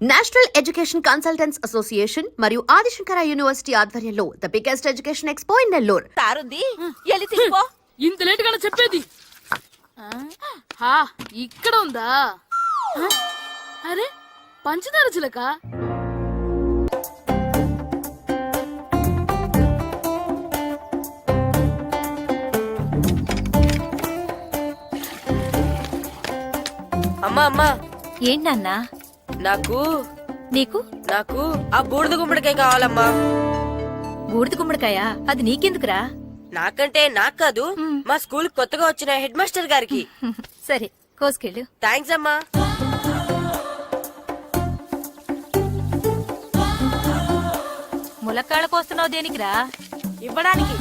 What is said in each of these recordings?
National education consultants association మరియు Adi Shankara university ఆధ్వర్యంలో the biggest education expo in Nellore. సారుంది ఎల్లి తీసుకో ఇంత లేట్ గానే చెప్పేది. హా ఇక్కడ ఉందా? అరే పంచదార చిలక. అమ్మా అమ్మా. ఏంటన్నా నాకు? నీకు? నాకు? ఆ బూడిద గుమ్మడికాయ కావాలమ్మా. బూడిద గుమ్మడికాయ? అది నీకెందుకురా? నాకంటే నాకు కాదు మా స్కూల్ కొత్తగా వచ్చిన హెడ్ మాస్టర్ గారికి. సరే కోసుకెళ్ళు. థ్యాంక్స్ అమ్మా. ములక్కాళ్ళ కోస్తున్నావు దేనికిరా? ఇవ్వడానికి.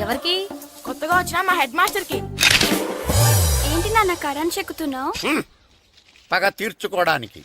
ఎవరికి? కొత్తగా వచ్చిన మా హెడ్ మాస్టర్కి ఏంటి నాన్న కరెంట్ చెక్కుతున్నావు? పగ తీర్చుకోవడానికి.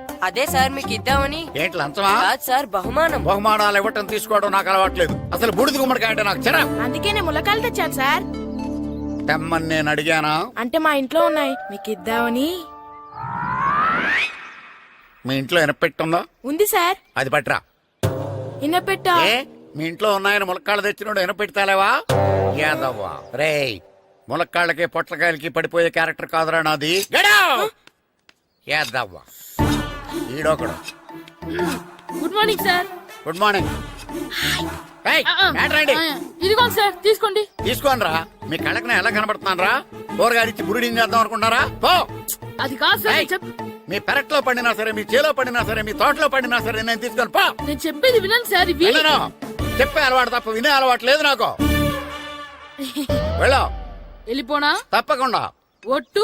అదే సార్ మీకు ఇద్దామని. ఏంటి లంచమా? కాదు సార్ బహుమానం. బహుమానాలు ఇవ్వటం తీసుకోవడం నాకు అలవాట్లేదు. అసలు బూడిద గుమ్మడికాయ అంటే నాకు చిరా అందుకే నేను ములకాయలు తెచ్చాను సార్. తెమ్మని నేను అడిగానా? అంటే మా ఇంట్లో ఉన్నాయి. మీకు ఇద్దామని. మీ ఇంట్లో ఎనపెట్టుందా ఉంది సార్. అది పట్రా ఇన్నపెట్టా ఏ? మీ ఇంట్లో ఉన్నాయని ములక్కాళ్ళు తెచ్చినోడు ఎనపెడతాలేవా యాదవ్వా. రేయ్ ములక్కాళ్ళకి పొట్లకాయలకి పడిపోయే క్యారెక్టర్ కాదురా నాది! యాదవ్వా. ఈడొకడు. Good morning sir. Good morning. ఇదిగోండి సార్ తీసుకోండి. తీసుకోనరా మీ కళ్ళకి ఎలా కనబడుతున్నాను రా కూరగాయలు ఇచ్చి బురిడి చేద్దాం అనుకుంటారా పో. అది కాదు సార్ మీ పెరట్లో పండినా సరే మీ చేలో పండినా సరే మీ తోటలో పండినా సరే నేను తీసుకొని పో. నేను చెప్పేది వినండి సార్ ఇవి వెళ్ళను చెప్పే అలవాటు తప్ప వినే అలవాటు లేదు నాకు. వెళ్ళో. వెళ్ళిపోనా? తప్పకుండా. ఒట్టు.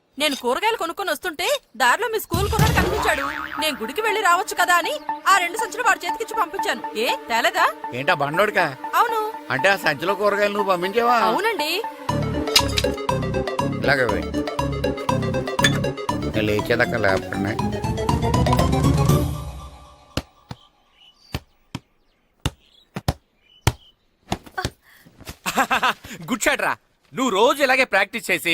నేను కూరగాయలు కొనుక్కొని వస్తుంటే దారిలో మీ స్కూల్ కుర్రాడు కనిపించాడు. నేను గుడికి వెళ్ళి రావచ్చు కదా అని ఆ రెండు సంచులు వాడి చేతికిచ్చి పంపించాను. ఏ తేలేదా? ఏంటా బండోడికా? అవును. అంటే ఆ సంచిలో కూరగాయలు నువ్వు పంపించావా? అవునండి. ఇలాగే లేచేదాకా లేకపోయినా గుడ్ షాట్ రా. నువ్వు రోజు ఇలాగే ప్రాక్టీస్ చేసి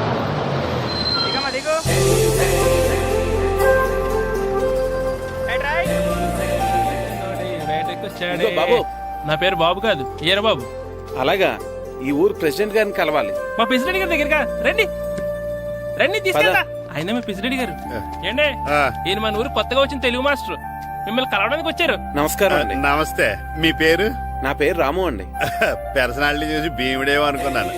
బాబు. నా పేరు బాబు కాదు ఈర బాబు అలాగా ఈ ఊరు ప్రెసిడెంట్ గారిని కలవాలి. మా ప్రెసిడెంట్ గారి దగ్గరగా రండి. రండి తీసుకెళ్తా. ఆయన మా ప్రెసిడెంట్ గారు. ఏండే? ఆ, ఈయన మన ఊరు కొత్తగా వచ్చిన తెలుగు మాస్టర్. మిమ్మల్ని కలవడానికి వచ్చారు. నమస్కారం అండి. నమస్తే. మీ పేరు? నా పేరు రాము అండి. పర్సనాలిటీ చూసి భీముడేమో అనుకున్నాను.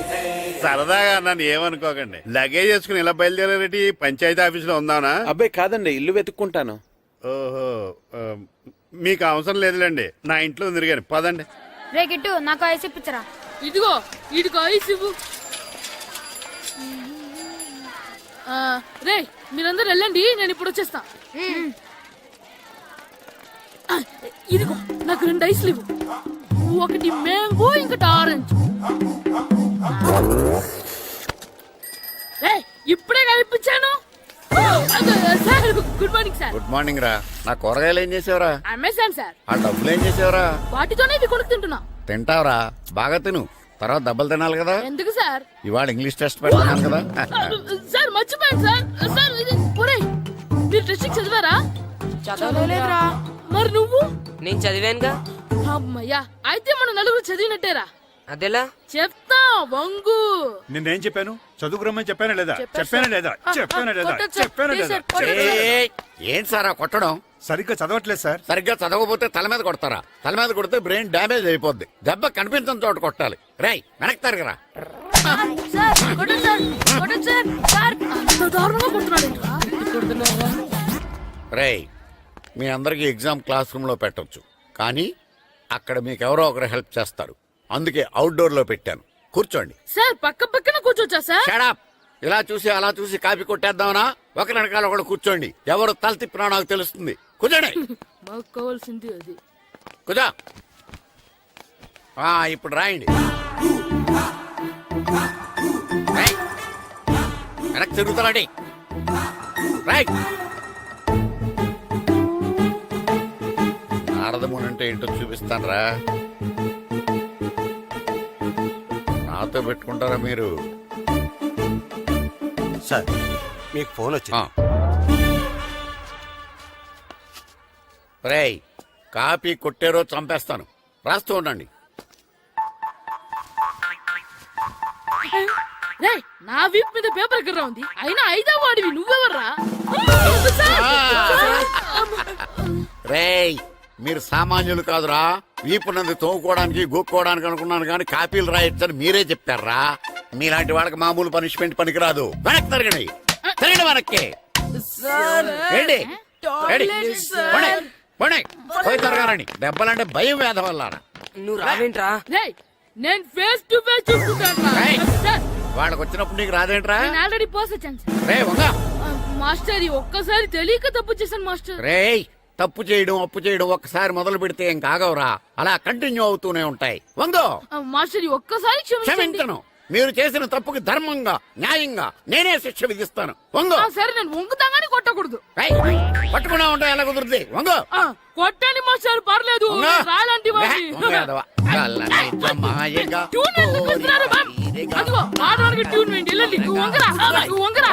సరదాగా నన్ను ఏమనుకోకండి. లగేజ్ చేసుకుని ఇలా బయలుదేరేటి పంచాయతీ ఆఫీసులో ఉందానా అబ్బాయి కాదండి ఇల్లు వెతుక్కుంటాను. ఓహో ఆ, మీకు అవసరం లేదులేండి. నా ఇంట్లో కానీ పదండి. రే గిట్టు నాకు ఐస్ ఇప్పించరా? ఇదిగో ఇదిగో ఐస్ ఇవ్వు. ఆ, రే మీరందరూ వెళ్ళండి నేను ఇప్పుడు వచ్చేస్తా. ఇదిగో నాకు రెండు ఐస్లు ఇవ్వు. ఒకటి మ్యాంగో ఇంకటి ఆరెంజ్. రే ఇప్పుడే కనిపించాను sir good morning sir. Good morning రా. నా కూరగాయలు ఏం చేసావురా? Amazon sir. ఆ డబ్బులు ఏం చేసావురా? వాటితోనే ఇది కొనుక్కు తింటున్నా తింటావురా. బాగా తిను. తర్వాత దెబ్బలు తినాలి కదా. ఎందుకు సార్? ఇవాళ ఇంగ్లీష్ టెస్ట్ పెడతాను కదా. సార్ మర్చిపోయాను సార్. సార్ ఇది ఒరే మీరు టెస్టింగ్ చదివారా? చదవలేదురా. మరి నువ్వు? నేను చదివానుగా. అమ్మయ్యా అయితే మనం నలుగురు చదివినట్టేరా? అదెలా? చెప్తా వంగు. నిన్నేం చెప్పాను? చదువుకురమ్మని చెప్పానా లేదా? చెప్పాను. లేదా? ఆ, చెప్పానా ఆ, లేదా. చెప్పానా లేదా. ఏయ్, ఏం సారా కొట్టడం? సరిగ్గా చదవట్లేదు సార్. సరిగ్గా చదవకపోతే తల మీద కొడతారా? తల మీద కొడితే బ్రెయిన్ డ్యామేజ్ అయిపోద్ది. దెబ్బ కనిపించని చోట కొట్టాలి. రేయ్ వెనక్కి తరగరా. సార్ కొట్టండి సార్ కొట్టండి సార్. సార్ అంత దారుణంగా కొడుతున్నాడు రేయ్ మీ అందరికీ ఎగ్జామ్ క్లాస్ రూమ్లో పెట్టొచ్చు. కానీ అక్కడ మీకు ఎవరో ఒకరు హెల్ప్ చేస్తారు. అందుకే అవుట్డోర్లో పెట్టాను. కూర్చోండి. సార్ పక్క పక్కన కూర్చోచ్చా సార్? షడాప్ ఇలా చూసి అలా చూసి కాపీ కొట్టేద్దామనా? ఒకరి వెనకాల ఒకడు కూర్చోండి. ఎవరు తల తిప్పినా నాకు తెలుస్తుంది. కూర్చోండి. మాకు కావాల్సింది అది. ఆ, ఇప్పుడు రాయండి. రాయ్. వెనక్కి తిరుగుతారండి రాయ్ నారదముని అంటే ఏంటో చూపిస్తాను రా నాతో పెట్టుకుంటారా మీరు? సార్ మీకు ఫోన్ వచ్చింది. రేయ్ కాపీ కొట్టేరో చంపేస్తాను. రాస్తూ ఉండండి. రే నా వీప్ మీద పేపర్ కర్ర ఉంది? అయినా ఐదో వాడివి నువ్వెవర్రా? సార్! రేయ్ మీరు సామాన్యులు కాదురా. వీపునంది తోముకోవడానికి గోక్కోవడానికి అనుకున్నాను కానీ కాపీలు రాయొచ్చని మీరే చెప్పారా? మీలాంటి వాళ్ళకి మామూలు పనిష్మెంట్ పనికిరాదు. వెనక్కి తిరగండి. తిరగండి వెనక్కి. ఏంటి? ఏంటి? పోనీ, పోనీ. పోయి తిరగారండి దెబ్బలంటే భయం వేద వల్ల. నువ్వు రావేంట్రా? రేయ్ నేను ఫేస్ టు ఫేస్ చూసుకుంటాను రేయ్. సార్ వాళ్ళకి వచ్చినప్పుడు నీకు రాదేంట్రా? నేను ఆల్రెడీ పోస్ వచ్చాను సార్ రే మాస్టర్ ఈ ఒక్కసారి తెలియక తప్పు చేశాను మాస్టర్. రేయ్ తప్పు చేయడం అప్పు చేయడం ఒక్కసారి మొదలు పెడితే ఏం కాగవరా అలా కంటిన్యూ అవుతూనే ఉంటాయి. వందో. మాస్టర్ ఒక్కసారి క్షమించను. మీరు చేసిన తప్పుకి ధర్మంగా న్యాయంగా నేనే శిక్ష విధిస్తాను. వంగో సరే నేను వంగుతాగానే కొట్టకూడదు. పట్టుకున్నా ఉంటా ఎలా కుదురుద్ది? వంగో. కొట్టండి మాస్టర్ పర్లేదు. రాలాంటి ట్యూన్ వెళ్ళండి. వంగరా వంగరా.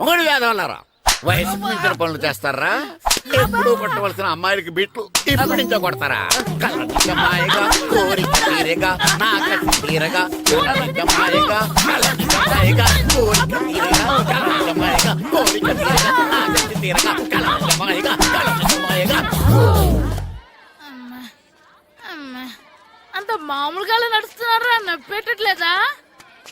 వంగడు. వేదవల్లారా వయసు మించిన పనులు చేస్తారా? ఎప్పుడు కొట్టవలసిన అమ్మాయిలకి బిట్లు ఇప్పుడు నుంచో కొడతారా? కళ్ళని జమాయగా కోరిక తీరగా నా తీరగా కళ్ళని జమాయగా కళ్ళని జమాయగా కోరిక తీరగా కళ్ళని జమాయగా కోరిక తీరగా నా తీరగా కళ్ళని జమాయగా కళ్ళని జమాయగా అంత మామూలుగా నడుస్తున్నారా? నొప్పెట్టట్లేదా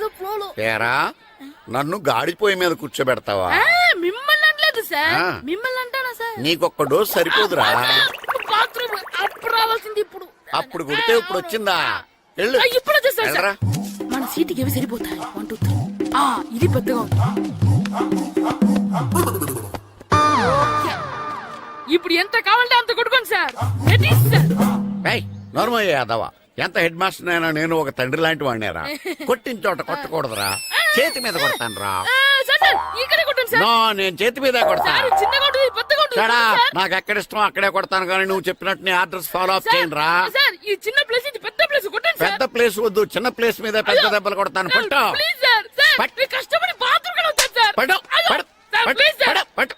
ఏదో ఫ్లోలో తేరా నన్ను గాడిపోయి మీద కూర్చోబెడతావా? మిమ్మల్ని అనలేదు సార్. మిమ్మల్ని అంటానా సార్? నీకొక్క డోస్ సరిపోదురా. బాత్రూమ్ అప్పుడు రావాల్సింది ఇప్పుడు. అప్పుడు కొడితే ఇప్పుడు వచ్చిందా? వెళ్ళు. ఇప్పుడు సార్. వెళ్ళరా. మన సీటుకి ఏవి సరిపోతాయి? వన్ టూ త్రీ ఆ ఇది పెద్దగా ఉంది. ఇప్పుడు ఎంత కావాలంటే అంత కొట్టుకోండి సార్. సార్ నోర్మయ్య యాదవ. ఎంత హెడ్ మాస్టర్ అయినా నేను ఒక తండ్రి లాంటి వాడినేరా. కొట్టిన చోట కొట్టకూడదురా. చేతి మీద కొడతానురా. నో నేను చేతి మీదే కొడతా. సార్ ఇది చిన్నగా ఉంటుంది పెద్దగా ఉంటుంది సడా సార్. నాకు ఎక్కడ ఇష్టం అక్కడే కొడతాను కానీ నువ్వు చెప్పినట్టు నీ ఆర్డర్స్ ఫాలో అప్ చేయండి రా పెద్ద ప్లేస్ వద్దు చిన్న ప్లేస్ మీద పెద్ద దెబ్బలు కొడతాను. పట్టు. పట్టు. పట్టు, పట్టు, పట్టు,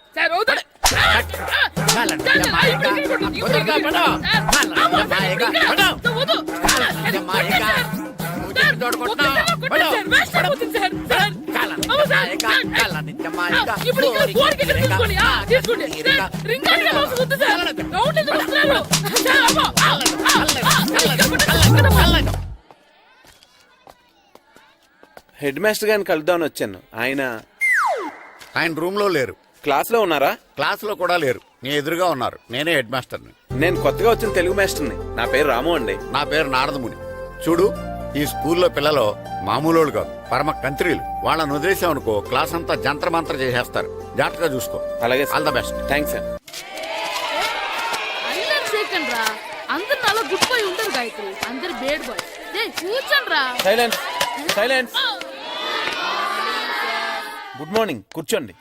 ఇప్పుడు ఇక్కడ కోరిక తీసుకోండి. ఆ, తీసుకోండి. Ring sir. ఎందుకు వస్తున్నారు? సార్, అమ్మో. హెడ్ మాస్టర్ గారిని కలుద్దామని వచ్చాను. ఆయన ఆయన రూమ్లో లేరు. క్లాస్లో ఉన్నారా? క్లాస్లో కూడా లేరు. నీ ఎదురుగా ఉన్నారు. నేనే హెడ్ మాస్టర్ని. నేను కొత్తగా వచ్చిన తెలుగు మాస్టర్ని. నా పేరు రాము అండి. నా పేరు నారదముని. చూడు ఈ స్కూల్లో పిల్లలు మామూలు కాదు పరమ కంత్రీలు. వాళ్ళని వదిలేసామనుకో క్లాస్ అంతా జంత్ర మంత్ర చేసేస్తారు. జాగ్రత్తగా చూసుకో. అలాగే all the best thanks sir అందరు సేకండి రా అందరు నాలో గుడ్ బాయ్ ఉండరు గాయత్రి. అందరు బేడ్ బాయ్ కూర్చోండి రా సైలెన్స్ సైలెన్స్ గుడ్ మార్నింగ్ కూర్చోండి.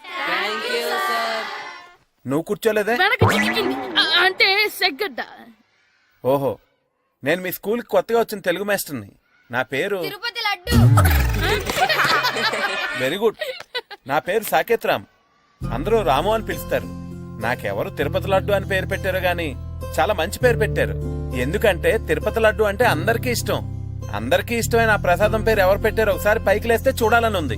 నువ్వు కూర్చోలేదే? వెనక చిక్కింది. ఆ, అంటే సెగ్గడ్డ. ఓహో. నేను మీ స్కూల్కి కొత్తగా వచ్చిన తెలుగు మాస్టర్ని. నా పేరు తిరుపతి లడ్డు. Very good. నా పేరు సాకేత్ రామ్ అందరూ రాము అని పిలుస్తారు. నాకెవరు తిరుపతి లడ్డు అని పేరు పెట్టారో గాని చాలా మంచి పేరు పెట్టారు. ఎందుకంటే తిరుపతి లడ్డు అంటే అందరికీ ఇష్టం. అందరికీ ఇష్టమైన ఆ ప్రసాదం పేరు ఎవరు పెట్టారో ఒకసారి పైకి లేస్తే చూడాలని ఉంది.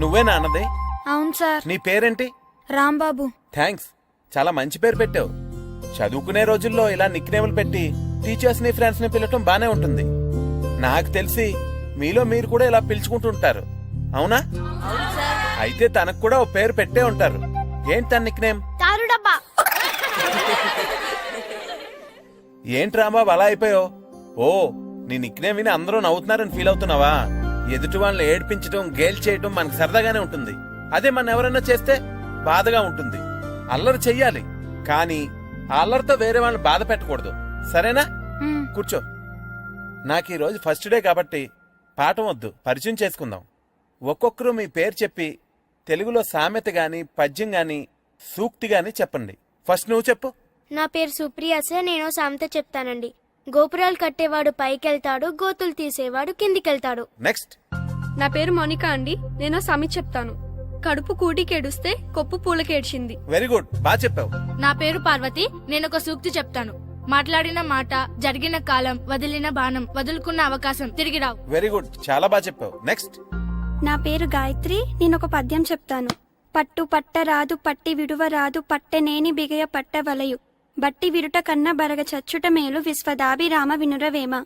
నువ్వే నాన్నది? అవును సార్. నీ పేరేంటి? రాంబాబు. థ్యాంక్స్. చాలా మంచి పేరు పెట్టావు. చదువుకునే రోజుల్లో ఇలా నిక్నేములు పెట్టి టీచర్స్ని ఫ్రెండ్స్ని పిలవటం బానే ఉంటుంది. నాకు తెలిసి మీలో మీరు కూడా ఇలా పిలుచుకుంటుంటారు. అవునా? అయితే తనకు కూడా ఓ పేరు పెట్టే ఉంటారు. ఏంటి తన తారు డబ్బా ఏంటి రాంబాబు అలా అయిపోయావు? ఓ నీ నిక్నేమ్ విని అందరూ నవ్వుతున్నారని ఫీల్ అవుతున్నావా? ఎదుటి వాళ్ళని ఏడ్పించడం గేల్ చేయడం మనకు సరదాగానే ఉంటుంది. అదే మన ఎవరైనా చేస్తే బాధగా ఉంటుంది. అల్లరి చెయ్యాలి. కానీ ఆ అల్లరితో వేరే వాళ్ళని బాధ పెట్టకూడదు. సరేనా? కూర్చో. నాకు ఈ రోజు ఫస్ట్ డే కాబట్టి పాఠం వద్దు పరిచయం చేసుకుందాం. ఒక్కొక్కరు మీ పేరు చెప్పి తెలుగులో సామెత గాని పద్యం గాని సూక్తి గాని చెప్పండి. ఫస్ట్ నువ్వు చెప్పు. నా పేరు సుప్రియ సార్ నేను సామెత చెప్తానండి. గోపురాలు కట్టేవాడు పైకెళ్తాడు గోతులు తీసేవాడు కిందికెళ్తాడు. నెక్స్ట్ నా పేరు మోనికా అండి నేను సమి చెప్తాను. కడుపు కూటికేడుస్తే కొప్పు పూలకేడ్చింది. వెరీ గుడ్ బాగా చెప్పావు. నా పేరు పార్వతి నేను ఒక సూక్తి చెప్తాను. మాట్లాడిన మాట జరిగిన కాలం వదిలిన బాణం వదులుకున్న అవకాశం తిరిగి రావు. వెరీ గుడ్ చాలా బాగా చెప్పావు. నెక్స్ట్ నా పేరు గాయత్రి. నేను ఒక పద్యం చెప్తాను. పట్టు పట్ట రాదు పట్టి విడువ రాదు పట్టెనేని బిగయ పట్ట వలయు. బట్టి విరుట కన్న బరగ చచ్చుట మేలు విశ్వదాభిరామ వినురవేమ